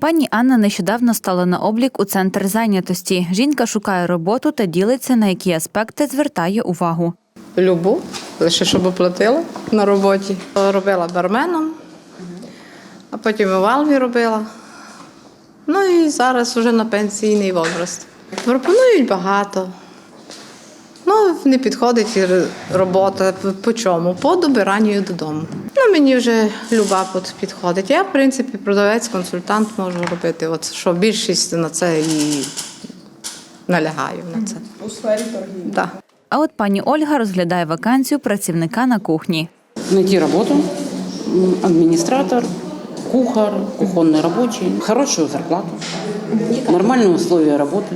Пані Анна нещодавно стала на облік у центр зайнятості. Жінка шукає роботу та ділиться, на які аспекти звертає увагу. Любу, лише щоб оплатила на роботі. Робила барменом, а потім у Валві робила. Ну і зараз вже на пенсійний возраст. Пропонують багато. Ну, не підходить і р- робота по чому? По добиранню додому. Ну, мені вже люба під- підходить. Я, в принципі, продавець, консультант можу робити. От що більшість на це і налягаю на це. у сфері торгівлі. Да. А от пані Ольга розглядає вакансію працівника на кухні. найти работу, м, администратор, кухар, кухонный рабочий, хорошую зарплату, нормальные условия работы,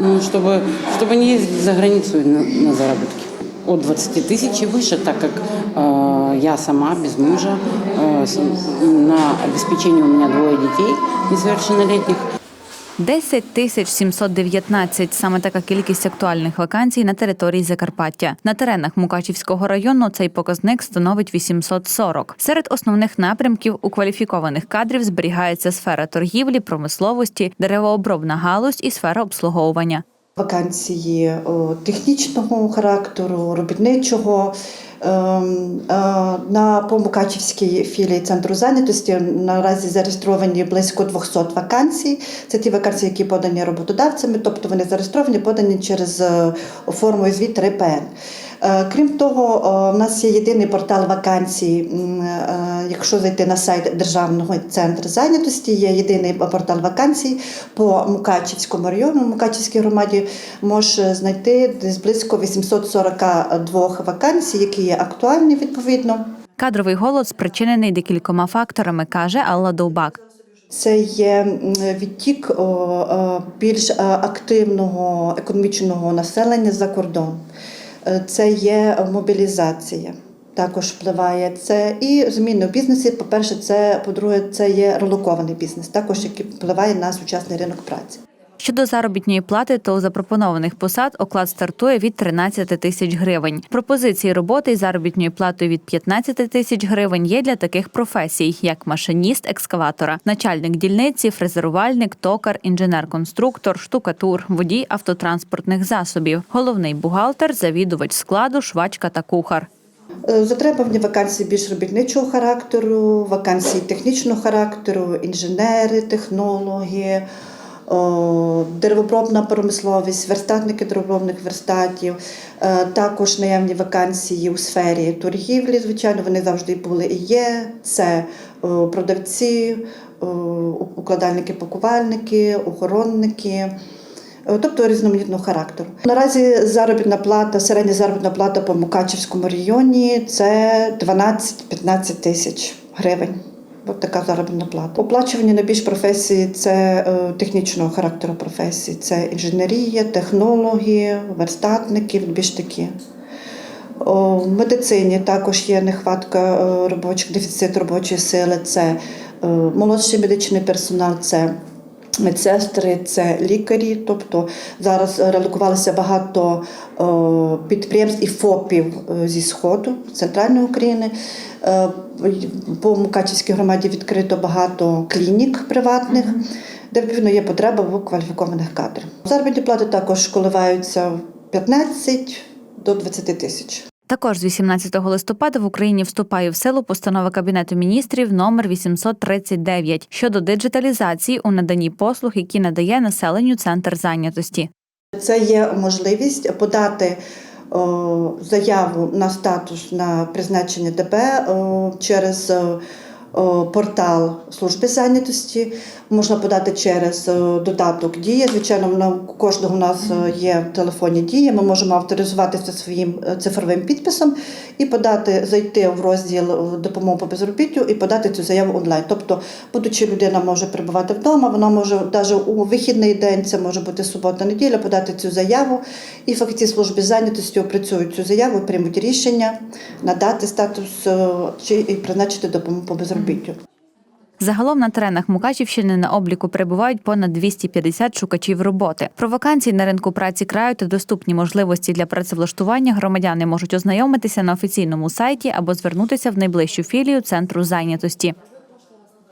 ну, чтобы, чтобы не ездить за границу на, на заработки. От 20 тысяч и выше, так как э, я сама, без мужа, э, с- на обеспечение у меня двое детей несовершеннолетних, 10 тисяч 719 – саме така кількість актуальних вакансій на території Закарпаття. На теренах Мукачівського району цей показник становить 840. Серед основних напрямків у кваліфікованих кадрів зберігається сфера торгівлі, промисловості, деревообробна галузь і сфера обслуговування. Вакансії е, технічного характеру, робітничого ем, е, на Помукачівській філії центру зайнятості наразі зареєстровані близько 200 вакансій. Це ті вакансії, які подані роботодавцями, тобто вони зареєстровані, подані через е, форму звіт 3ПН. Крім того, е, у нас є єдиний портал вакансій. Е, Якщо зайти на сайт Державного центру зайнятості, є єдиний портал вакансій по Мукачівському району. Мукачівській громаді може знайти десь близько 842 вакансій, які є актуальні відповідно. Кадровий голод спричинений декількома факторами, каже Алла Довбак. Це є відтік більш е, активного економічного населення за кордон. Е, Це є мобілізація. Також впливає це і зміни в бізнесі. По-перше, це по-друге, це є релокований бізнес, також який впливає на сучасний ринок праці. Щодо заробітної плати, то у запропонованих посад оклад стартує від 13 тисяч гривень. Пропозиції роботи із заробітною платою від 15 тисяч гривень є для таких професій, як машиніст екскаватора, начальник дільниці, фрезерувальник, токар, інженер-конструктор, штукатур, водій автотранспортних засобів, головний бухгалтер, завідувач складу, швачка та кухар. Е, Затребувані вакансії більш робітничого характеру, вакансії технічного характеру, інженери, технологи, о, деревообробна промисловість, верстатники деревообробних верстатів, Е, також наявні вакансії у сфері торгівлі. Звичайно, вони завжди були і є. Це продавці, укладальники, пакувальники, охоронники. Е, тобто різноманітного характеру. Наразі заробітна плата, середня заробітна плата по Мукачівському районі це 12-15 тисяч гривень. От така заробітна плата. Оплачувані найбільш професії це е, технічного характеру професії. Це інженерія, технології, верстатники, більш такі. В медицині також є нехватка е, робочих, дефіцит робочої сили. Це е, молодший медичний персонал, це медсестри, це лікарі. Тобто зараз релокувалося багато підприємств і ФОПів е, зі Сходу, центральної України. Е, По Мукачівській громаді відкрито багато клінік приватних. Де відповідно є потреба в кваліфікованих кадрах. Заробітні плати також коливаються 15 до 20 тисяч. Також з 18 листопада в Україні вступає в силу постанова Кабінету міністрів номер 839 щодо диджиталізації у наданні послуг, які надає населенню центр зайнятості. Це є можливість подати о, заяву на статус на призначення ДБ о, через о, портал служби зайнятості. Можна подати через додаток Дія. Звичайно, у кожного у нас є в телефоні Дія. Ми можемо авторизуватися своїм е, цифровим підписом і подати, зайти в розділ допомоги по безробіттю і подати цю заяву онлайн. Тобто, будучи людина може перебувати вдома, вона може навіть у вихідний день, це може бути субота, неділя, подати цю заяву. І фахівці служби зайнятості опрацюють цю заяву, приймуть рішення надати статус е, чи призначити допомогу по безробіттю. Загалом на теренах Мукачівщини на обліку перебувають понад 250 шукачів роботи. Про вакансії на ринку праці краю та доступні можливості для працевлаштування громадяни можуть ознайомитися на офіційному сайті або звернутися в найближчу філію центру зайнятості.